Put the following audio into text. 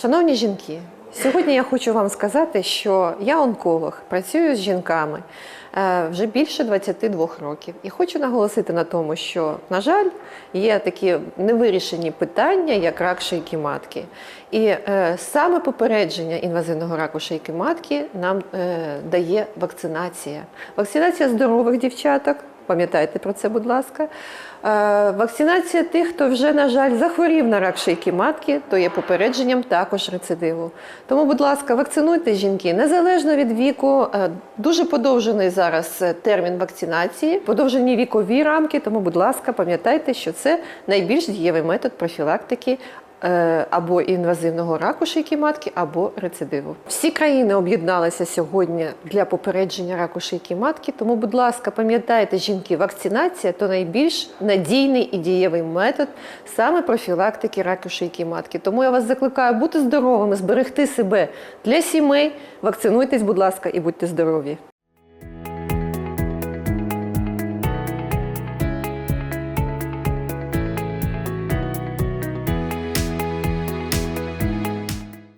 Шановні жінки, сьогодні я хочу вам сказати, що я онколог, працюю з жінками е, вже більше 22 років. І хочу наголосити на тому, що, на жаль, є такі невирішені питання, як рак шийки матки. І е, саме попередження інвазивного раку шийки матки нам е, дає вакцинація. Вакцинація здорових дівчаток. Пам'ятайте про це, будь ласка. Е, Вакцинація тих, хто вже, на жаль, захворів на рак шийки матки, то є попередженням також рецидиву. Тому, будь ласка, вакцинуйте жінки незалежно від віку. Е, Дуже подовжений зараз е, термін вакцинації, подовжені вікові рамки. Тому, будь ласка, пам'ятайте, що це найбільш дієвий метод профілактики або інвазивного раку шийки матки, або рецидиву. Всі країни об'єдналися сьогодні для попередження раку шийки матки. Тому, будь ласка, пам'ятайте, жінки, вакцинація то найбільш надійний і дієвий метод саме профілактики раку шийки матки. Тому я вас закликаю бути здоровими, зберегти себе для сімей. Вакцинуйтесь, будь ласка, і будьте здорові.